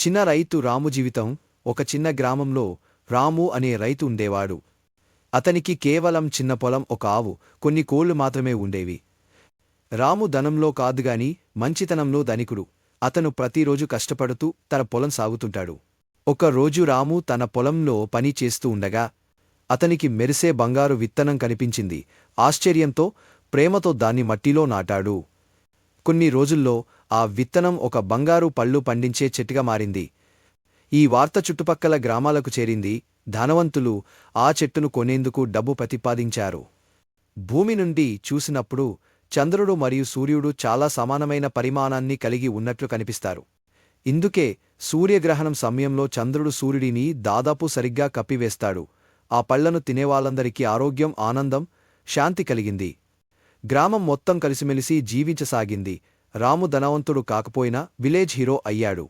చిన్న రైతు రాము జీవితం ఒక చిన్న గ్రామంలో రాము అనే రైతు ఉండేవాడు. అతనికి కేవలం చిన్న పొలం ఒక ఆవు కొన్ని కోళ్ళు మాత్రమే ఉండేవి. రాము ధనంలో కాదుగాని మంచితనంలో ధనికుడు. అతను ప్రతిరోజు కష్టపడుతూ తన పొలం సాగుతుంటాడు. ఒక రోజు రాము తన పొలంలో పని చేస్తూ ఉండగా అతనికి మెరిసే బంగారు విత్తనం కనిపించింది. ఆశ్చర్యంతో ప్రేమతో దాన్ని మట్టిలో నాటాడు. కొన్ని రోజుల్లో ఆ విత్తనం ఒక బంగారు పళ్ళు పండించే చెట్టుగా మారింది. ఈ వార్త చుట్టుపక్కల గ్రామాలకు చేరింది ధనవంతులు ఆ చెట్టును కొనేందుకు డబ్బు ప్రతిపాదించారు. భూమి నుండి చూసినప్పుడు చంద్రుడు మరియు సూర్యుడు చాలా సమానమైన పరిమాణాన్ని కలిగి ఉన్నట్లు కనిపిస్తారు. ఇందుకే సూర్యగ్రహణం సమయంలో చంద్రుడు సూర్యుడిని దాదాపు సరిగ్గా కప్పివేస్తాడు. ఆ పళ్ళను తినేవాళ్ళందరికీ ఆరోగ్యం ఆనందం శాంతి కలిగింది. గ్రామం మొత్తం కలిసిమెలిసి జీవించసాగింది. రాము ధనవంతుడు కాకపోయినా విలేజ్ హీరో అయ్యాడు.